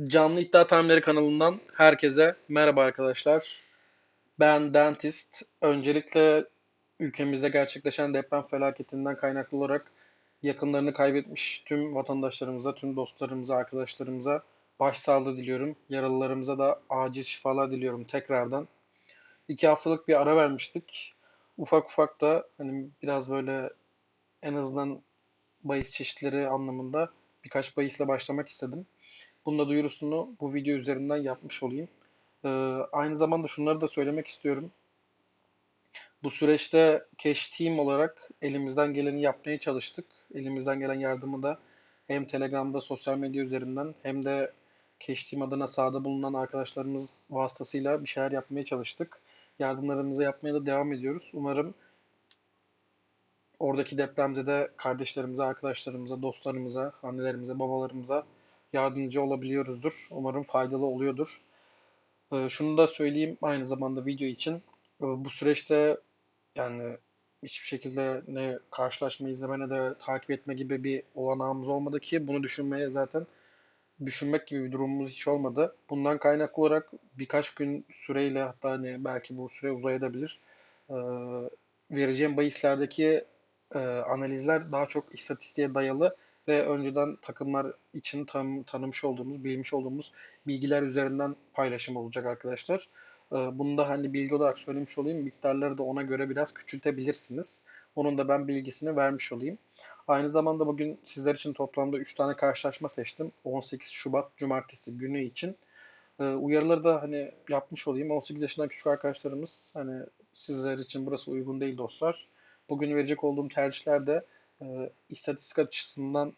Canlı İddia Tahminleri kanalından herkese merhaba arkadaşlar. Ben Dentist. Öncelikle ülkemizde gerçekleşen deprem felaketinden kaynaklı olarak yakınlarını kaybetmiş tüm vatandaşlarımıza, tüm dostlarımıza, arkadaşlarımıza başsağlığı diliyorum. Yaralılarımıza da acil şifalar diliyorum tekrardan. İki haftalık bir ara vermiştik. Ufak ufak da hani biraz böyle en azından bahis çeşitleri anlamında birkaç bahisle başlamak istedim. Bunun da duyurusunu bu video üzerinden yapmış olayım. Ee, aynı zamanda şunları da söylemek istiyorum. Bu süreçte Cash Team olarak elimizden geleni yapmaya çalıştık. Elimizden gelen yardımı da hem Telegram'da sosyal medya üzerinden hem de Cash Team adına sahada bulunan arkadaşlarımız vasıtasıyla bir şeyler yapmaya çalıştık. Yardımlarımızı yapmaya da devam ediyoruz. Umarım oradaki depremde de kardeşlerimize, arkadaşlarımıza, dostlarımıza, annelerimize, babalarımıza yardımcı olabiliyoruzdur. Umarım faydalı oluyordur. Ee, şunu da söyleyeyim aynı zamanda video için. Ee, bu süreçte yani hiçbir şekilde ne karşılaşma izleme ne de takip etme gibi bir olanağımız olmadı ki bunu düşünmeye zaten düşünmek gibi bir durumumuz hiç olmadı. Bundan kaynaklı olarak birkaç gün süreyle hatta hani belki bu süre uzayabilir. Ee, vereceğim bahislerdeki e, analizler daha çok istatistiğe dayalı ve önceden takımlar için tan tanımış olduğumuz, bilmiş olduğumuz bilgiler üzerinden paylaşım olacak arkadaşlar. Ee, bunu da hani bilgi olarak söylemiş olayım. Miktarları da ona göre biraz küçültebilirsiniz. Onun da ben bilgisini vermiş olayım. Aynı zamanda bugün sizler için toplamda 3 tane karşılaşma seçtim. 18 Şubat Cumartesi günü için. Ee, uyarıları da hani yapmış olayım. 18 yaşından küçük arkadaşlarımız hani sizler için burası uygun değil dostlar. Bugün verecek olduğum tercihler de e, istatistik açısından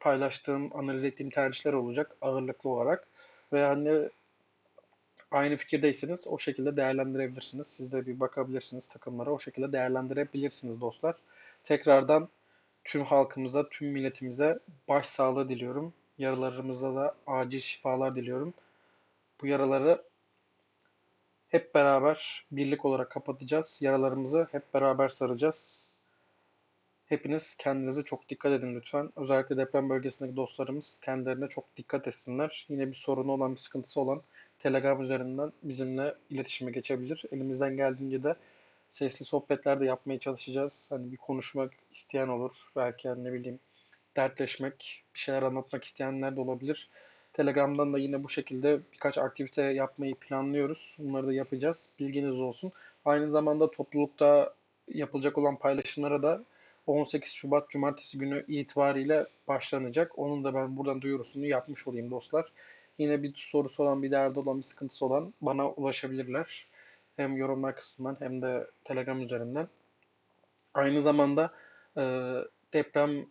paylaştığım, analiz ettiğim tercihler olacak ağırlıklı olarak. Ve hani aynı fikirdeyseniz o şekilde değerlendirebilirsiniz. Siz de bir bakabilirsiniz takımlara. O şekilde değerlendirebilirsiniz dostlar. Tekrardan tüm halkımıza, tüm milletimize başsağlığı diliyorum. Yaralarımıza da acil şifalar diliyorum. Bu yaraları hep beraber birlik olarak kapatacağız. Yaralarımızı hep beraber saracağız. Hepiniz kendinize çok dikkat edin lütfen. Özellikle deprem bölgesindeki dostlarımız kendilerine çok dikkat etsinler. Yine bir sorunu olan, bir sıkıntısı olan Telegram üzerinden bizimle iletişime geçebilir. Elimizden geldiğince de sesli sohbetler de yapmaya çalışacağız. Hani bir konuşmak isteyen olur. Belki yani ne bileyim dertleşmek, bir şeyler anlatmak isteyenler de olabilir. Telegram'dan da yine bu şekilde birkaç aktivite yapmayı planlıyoruz. Bunları da yapacağız. Bilginiz olsun. Aynı zamanda toplulukta yapılacak olan paylaşımlara da 18 Şubat Cumartesi günü itibariyle başlanacak. Onun da ben buradan duyurusunu yapmış olayım dostlar. Yine bir sorusu olan, bir derdi olan, bir sıkıntısı olan bana ulaşabilirler. Hem yorumlar kısmından hem de Telegram üzerinden. Aynı zamanda e, deprem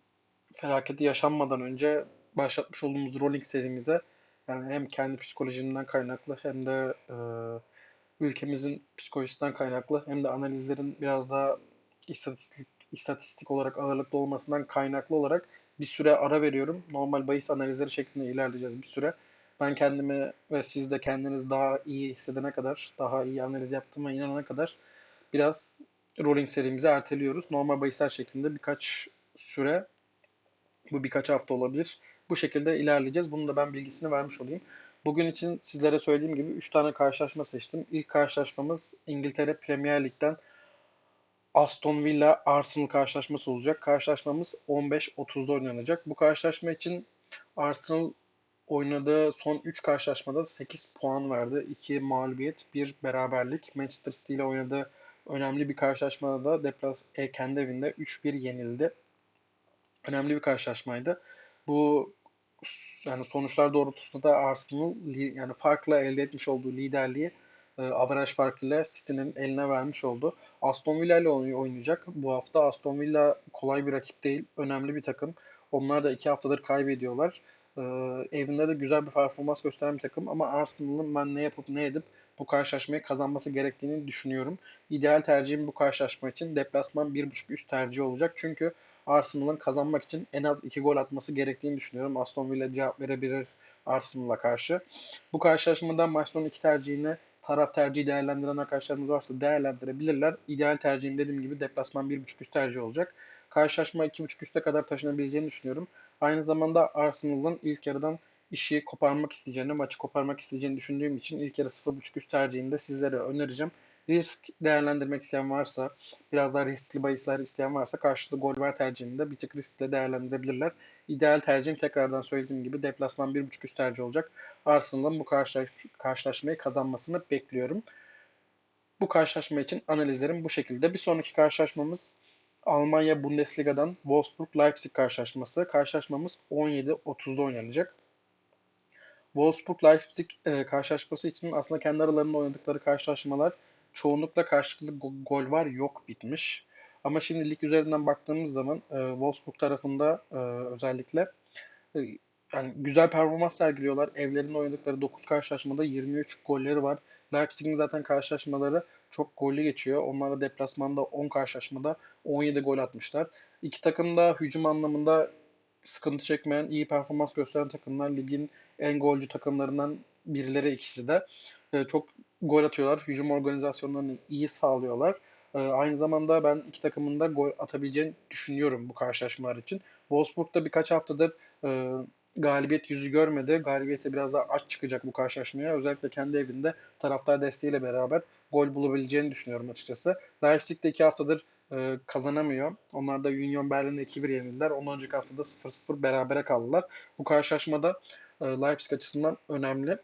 felaketi yaşanmadan önce başlatmış olduğumuz rolling serimize yani hem kendi psikolojimden kaynaklı hem de e, ülkemizin psikolojisinden kaynaklı hem de analizlerin biraz daha istatistik istatistik olarak ağırlıklı olmasından kaynaklı olarak bir süre ara veriyorum. Normal bahis analizleri şeklinde ilerleyeceğiz bir süre. Ben kendimi ve siz de kendiniz daha iyi hissedene kadar, daha iyi analiz yaptığıma inanana kadar biraz rolling serimizi erteliyoruz. Normal bahisler şeklinde birkaç süre, bu birkaç hafta olabilir. Bu şekilde ilerleyeceğiz. Bunun da ben bilgisini vermiş olayım. Bugün için sizlere söylediğim gibi 3 tane karşılaşma seçtim. İlk karşılaşmamız İngiltere Premier Lig'den Aston Villa Arsenal karşılaşması olacak. Karşılaşmamız 15.30'da oynanacak. Bu karşılaşma için Arsenal oynadığı son 3 karşılaşmada 8 puan verdi. 2 mağlubiyet, 1 beraberlik. Manchester City ile oynadığı önemli bir karşılaşmada da deplas e, kendi evinde 3-1 yenildi. Önemli bir karşılaşmaydı. Bu yani sonuçlar doğrultusunda da Arsenal yani farkla elde etmiş olduğu liderliği e, averaj farkıyla City'nin eline vermiş oldu. Aston Villa ile oynayacak. Bu hafta Aston Villa kolay bir rakip değil. Önemli bir takım. Onlar da iki haftadır kaybediyorlar. E, evinde de güzel bir performans gösteren bir takım ama Arsenal'ın ben ne yapıp ne edip bu karşılaşmayı kazanması gerektiğini düşünüyorum. İdeal tercihim bu karşılaşma için deplasman 1.5 üst tercih olacak. Çünkü Arsenal'ın kazanmak için en az 2 gol atması gerektiğini düşünüyorum. Aston Villa cevap verebilir Arsenal'a karşı. Bu karşılaşmada maç sonu iki tercihini taraf tercihi değerlendiren arkadaşlarımız varsa değerlendirebilirler. İdeal tercihim dediğim gibi deplasman 1.5 üst tercih olacak. Karşılaşma 2.5 üste kadar taşınabileceğini düşünüyorum. Aynı zamanda Arsenal'ın ilk yarıdan işi koparmak isteyeceğini, maçı koparmak isteyeceğini düşündüğüm için ilk yarı 0.5 üst tercihini de sizlere önereceğim. Risk değerlendirmek isteyen varsa, biraz daha riskli bahisler isteyen varsa karşılıklı gol var tercihini de bir tık riskle değerlendirebilirler. İdeal tercihim tekrardan söylediğim gibi deplasman 1.5 üst tercih olacak. Arsenal'ın bu karşılaş karşılaşmayı kazanmasını bekliyorum. Bu karşılaşma için analizlerim bu şekilde. Bir sonraki karşılaşmamız Almanya Bundesliga'dan Wolfsburg-Leipzig karşılaşması. Karşılaşmamız 17.30'da oynanacak. Wolfsburg-Leipzig e, karşılaşması için aslında kendi aralarında oynadıkları karşılaşmalar çoğunlukla karşılıklı gol var yok bitmiş. Ama şimdi lig üzerinden baktığımız zaman e, Wolfsburg tarafında e, özellikle e, yani güzel performans sergiliyorlar. Evlerinde oynadıkları 9 karşılaşmada 23 golleri var. Leipzig'in zaten karşılaşmaları çok gollü geçiyor. Onlar da deplasmanda 10 karşılaşmada 17 gol atmışlar. İki takım da hücum anlamında sıkıntı çekmeyen, iyi performans gösteren takımlar. Ligin en golcü takımlarından birileri ikisi de. E, çok gol atıyorlar. Hücum organizasyonlarını iyi sağlıyorlar. E, aynı zamanda ben iki takımın da gol atabileceğini düşünüyorum bu karşılaşmalar için. Wolfsburg'da birkaç haftadır e, galibiyet yüzü görmedi. Galibiyete biraz daha aç çıkacak bu karşılaşmaya. Özellikle kendi evinde taraftar desteğiyle beraber gol bulabileceğini düşünüyorum açıkçası. Leipzig de iki haftadır kazanamıyor. Onlar da Union Berlin'de 2-1 yenildiler. Ondan önceki haftada 0-0 berabere kaldılar. Bu karşılaşmada e, Leipzig açısından önemli.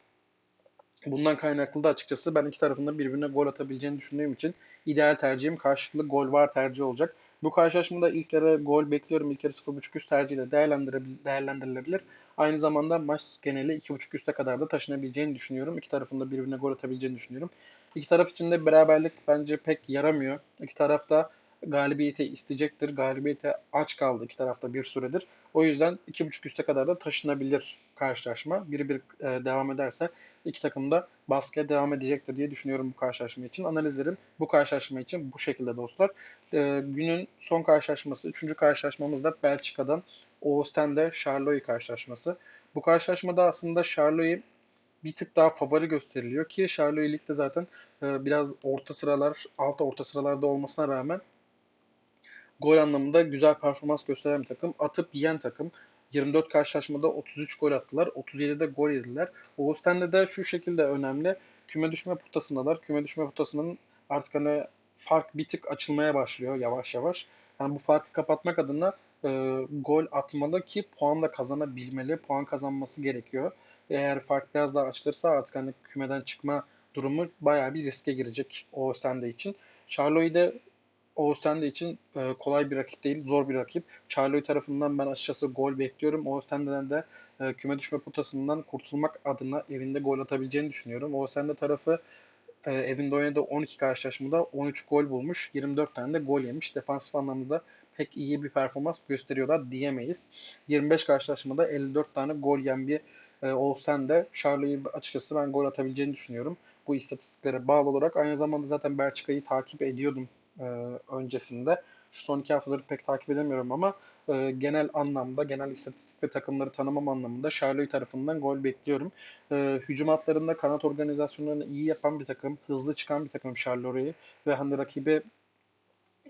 Bundan kaynaklı da açıkçası ben iki tarafında birbirine gol atabileceğini düşündüğüm için ideal tercihim karşılıklı gol var tercih olacak. Bu karşılaşmada ilk yarı gol bekliyorum. İlk yarı 0.5 üst tercihiyle değerlendirilebilir. Aynı zamanda maç geneli 2.5 üste kadar da taşınabileceğini düşünüyorum. İki tarafında birbirine gol atabileceğini düşünüyorum. İki taraf için de beraberlik bence pek yaramıyor. İki taraf da galibiyeti isteyecektir. Galibiyete aç kaldı iki tarafta bir süredir. O yüzden 2.5 üste kadar da taşınabilir karşılaşma. Biri bir e, devam ederse iki takım da baskıya devam edecektir diye düşünüyorum bu karşılaşma için. Analizlerim bu karşılaşma için bu şekilde dostlar. E, günün son karşılaşması, üçüncü karşılaşmamız da Belçika'dan Oostende Charleroi karşılaşması. Bu karşılaşmada aslında Charleroi bir tık daha favori gösteriliyor ki Charleroi Lig'de zaten e, biraz orta sıralar, alt orta sıralarda olmasına rağmen gol anlamında güzel performans gösteren bir takım. Atıp yiyen takım. 24 karşılaşmada 33 gol attılar. 37'de gol yediler. Oğuzten'de de şu şekilde önemli. Küme düşme potasındalar. Küme düşme potasının artık hani fark bir tık açılmaya başlıyor yavaş yavaş. Yani bu farkı kapatmak adına e, gol atmalı ki puan da kazanabilmeli. Puan kazanması gerekiyor. Eğer fark biraz daha açılırsa artık hani kümeden çıkma durumu bayağı bir riske girecek Oğuzten'de için. Charlo'yu Oğuztende için e, kolay bir rakip değil, zor bir rakip. Charloy tarafından ben açıkçası gol bekliyorum. Oğuztende'den de e, küme düşme potasından kurtulmak adına evinde gol atabileceğini düşünüyorum. Oğuztende tarafı e, evinde oynadığı 12 karşılaşmada 13 gol bulmuş, 24 tane de gol yemiş. Defansif anlamda pek iyi bir performans gösteriyorlar diyemeyiz. 25 karşılaşmada 54 tane gol yiyen bir e, olsan da Charlie'yi açıkçası ben gol atabileceğini düşünüyorum. Bu istatistiklere bağlı olarak aynı zamanda zaten Belçika'yı takip ediyordum e, öncesinde. Şu son iki haftaları pek takip edemiyorum ama e, genel anlamda, genel istatistik ve takımları tanımam anlamında Charlotte tarafından gol bekliyorum. E, hücum hatlarında kanat organizasyonlarını iyi yapan bir takım, hızlı çıkan bir takım Charlotte'yi ve hani rakibi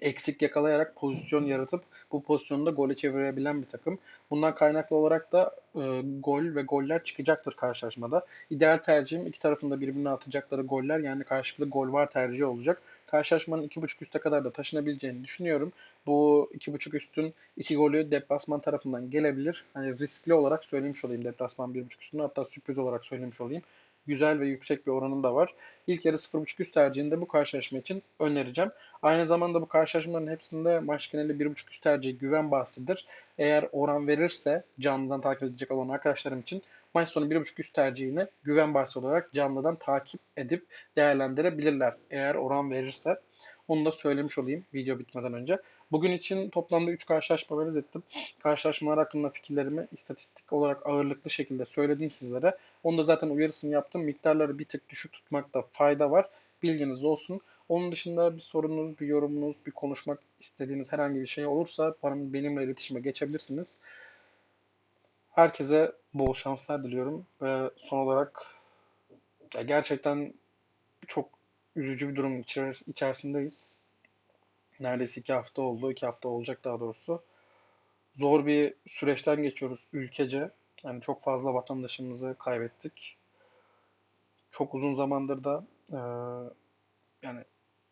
eksik yakalayarak pozisyon yaratıp bu pozisyonu da gole çevirebilen bir takım. Bundan kaynaklı olarak da e, gol ve goller çıkacaktır karşılaşmada. İdeal tercihim iki tarafında birbirine atacakları goller yani karşılıklı gol var tercihi olacak. Karşılaşmanın 2.5 üste kadar da taşınabileceğini düşünüyorum. Bu 2.5 üstün 2 golü deplasman tarafından gelebilir. Hani riskli olarak söylemiş olayım deplasman 1.5 üstünü hatta sürpriz olarak söylemiş olayım güzel ve yüksek bir oranım da var. İlk yarı 0.5 üst tercihinde bu karşılaşma için önereceğim. Aynı zamanda bu karşılaşmaların hepsinde maç geneli 1.5 üst tercihi güven bahsidir. Eğer oran verirse canlıdan takip edecek olan arkadaşlarım için maç sonu 1.5 üst tercihini güven bahsi olarak canlıdan takip edip değerlendirebilirler. Eğer oran verirse. Onu da söylemiş olayım video bitmeden önce. Bugün için toplamda 3 karşılaşma analiz ettim. Karşılaşmalar hakkında fikirlerimi istatistik olarak ağırlıklı şekilde söyledim sizlere. Onu da zaten uyarısını yaptım. Miktarları bir tık düşük tutmakta fayda var. Bilginiz olsun. Onun dışında bir sorunuz, bir yorumunuz, bir konuşmak istediğiniz herhangi bir şey olursa benimle iletişime geçebilirsiniz. Herkese bol şanslar diliyorum ve son olarak ya gerçekten çok üzücü bir durum içerisindeyiz. Neredeyse iki hafta oldu, iki hafta olacak daha doğrusu. Zor bir süreçten geçiyoruz ülkece. Yani çok fazla vatandaşımızı kaybettik. Çok uzun zamandır da e, yani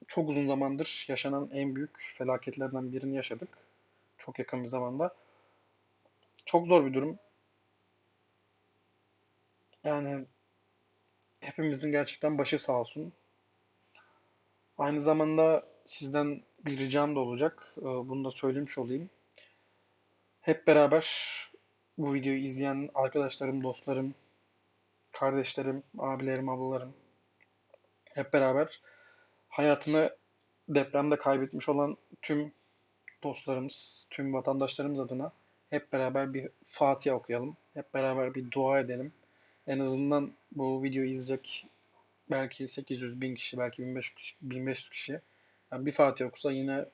çok uzun zamandır yaşanan en büyük felaketlerden birini yaşadık. Çok yakın bir zamanda. Çok zor bir durum. Yani hepimizin gerçekten başı sağ olsun. Aynı zamanda sizden bir ricam da olacak. Ee, Bunu da söylemiş olayım. Hep beraber bu videoyu izleyen arkadaşlarım, dostlarım, kardeşlerim, abilerim, ablalarım hep beraber hayatını depremde kaybetmiş olan tüm dostlarımız, tüm vatandaşlarımız adına hep beraber bir Fatiha okuyalım. Hep beraber bir dua edelim. En azından bu videoyu izleyecek belki 800 bin kişi, belki 1500 kişi, 1500 kişi. Yani bir Fatiha okusa yine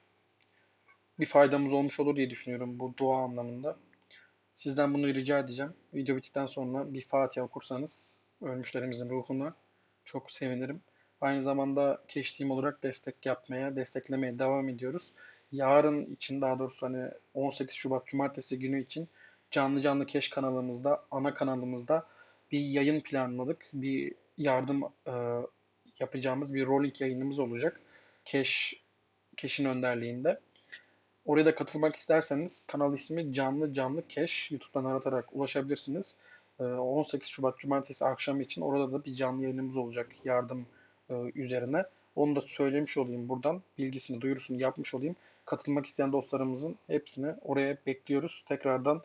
bir faydamız olmuş olur diye düşünüyorum bu dua anlamında. Sizden bunu rica edeceğim. Video bittikten sonra bir Fatiha okursanız ölmüşlerimizin ruhuna çok sevinirim. Aynı zamanda Keş Team olarak destek yapmaya, desteklemeye devam ediyoruz. Yarın için daha doğrusu hani 18 Şubat Cumartesi günü için canlı canlı Keş kanalımızda, ana kanalımızda bir yayın planladık. Bir yardım e, yapacağımız bir rolling yayınımız olacak. Keş, Keş'in önderliğinde. Oraya da katılmak isterseniz kanal ismi Canlı Canlı Keş. YouTube'dan aratarak ulaşabilirsiniz. E, 18 Şubat Cumartesi akşamı için orada da bir canlı yayınımız olacak yardım e, üzerine. Onu da söylemiş olayım buradan. Bilgisini, duyurusunu yapmış olayım. Katılmak isteyen dostlarımızın hepsini oraya bekliyoruz. Tekrardan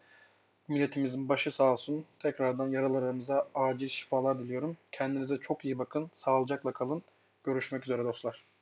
milletimizin başı sağ olsun. Tekrardan yaralarımıza acil şifalar diliyorum. Kendinize çok iyi bakın. Sağlıcakla kalın. Görüşmek üzere dostlar.